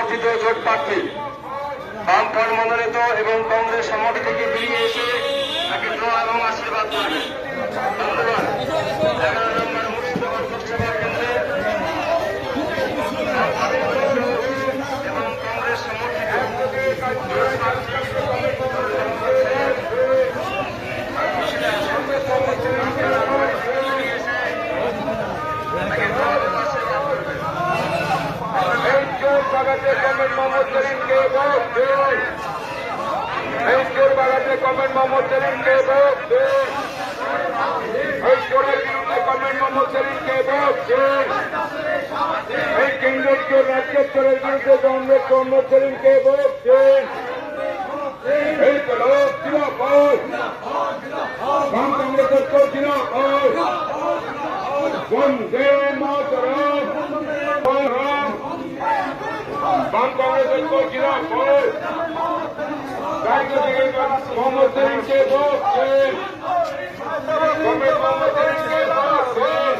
সমর্থিত জোট প্রার্থী। বামফ্রন্ট মনোনীত এবং কংগ্রেস সমর্থিত বেরিয়ে এবং আশীর্বাদ করবে ধন্যবাদ এগারো নম্বর মুর্শিদাবাদ লোকসভা কেন্দ্রে এবং কংগ্রেস সমর্থিত জোট প্রার্থী এই চোর বাগাতে কমেন্ট মোহাম্মদ সেলিমকে ভোট দিন চোর বাগাতে কমেন্ট মোহাম্মদ সেলিমকে ভোট দিন চোরের বিরুদ্ধে কমেন্ট মোহাম্মদ সেলিমকে ভোট দিন এই কেন্দ্রের চোরের বিরুদ্ধে কংগ্রেস মোহাম্মদ সেলিমকে ভোট দিন এই তো লোক জিরাফত বাম কংগ্রেসের চোর জিরাফত বন্দে মাতরম মাতরম। বাম কংগ্রেসের চোর জিরাফত রাজ্য থেকে মোহাম্মদ সেলিমকে ভোট দিন কংগ্রেস মোহাম্মদ সেলিমকে ভোট দিন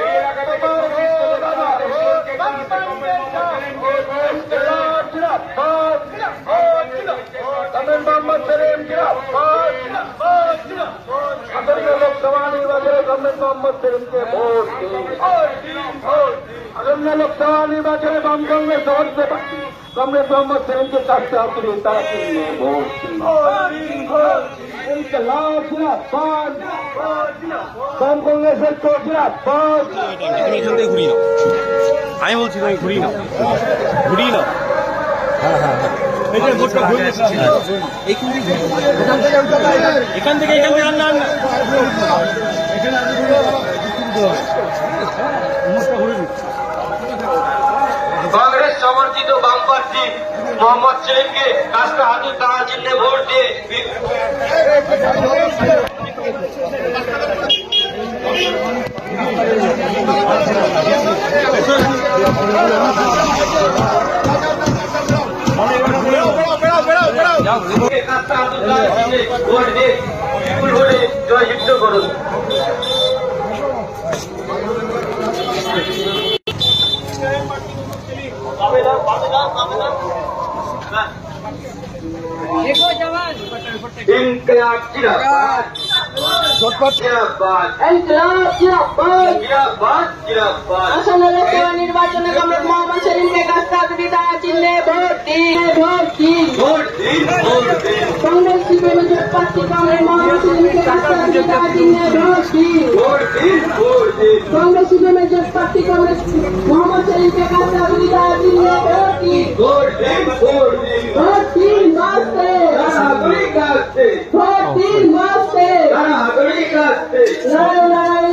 এই এলাকা থেকে চোর দাদা দেশকে কংগ্রেস মোহাম্মদ সেলিমকে ভোট দিন কমেন্ট মোহাম্মদ সেলিম জিরাফত আগামী লোকসভা নির্বাচনে কংগ্রেস মোহাম্মদ সেলিমকে ভোট দিন। আগামী লোকসভা নির্বাচনে বাম কংগ্রেস সমর্থিত কংগ্রেস মোহাম্মদ সেলিমকে চারটে আপনি তারা আমি বলছি তুমি ঘুরিয়ে নাও ঘুরিয়ে নাও এখান থেকে এখান থেকে আন্না কংগ্রেস সমর্থিত বাম প্রার্থী মোহাম্মদ সেলিমকে রাস্তা হাতে তারা চিহ্নে ভোট দিয়ে বি- রাস্তা তারা চিহ্নে ভোট দিয়ে জয়যুক্ত করুন। নির্বাচনে কমরেড মোহাম্মদ সেলিমকে কাস্তা দুটি তারা চিহ্নে ভোট দিন ভোট দিন ভোট দিন ভোট দিন কংগ্রেস সিপিএমের জোট প্রার্থী কমরেড মোহাম্মদ সেলিমকে কাস্তা দুটি তারা চিহ্নে ভোট দিন ভোট দিন ভোট দিন ভোট দিন ভোট দিন বাঁচতে তারা হাতুড়ি কাটছে ভোট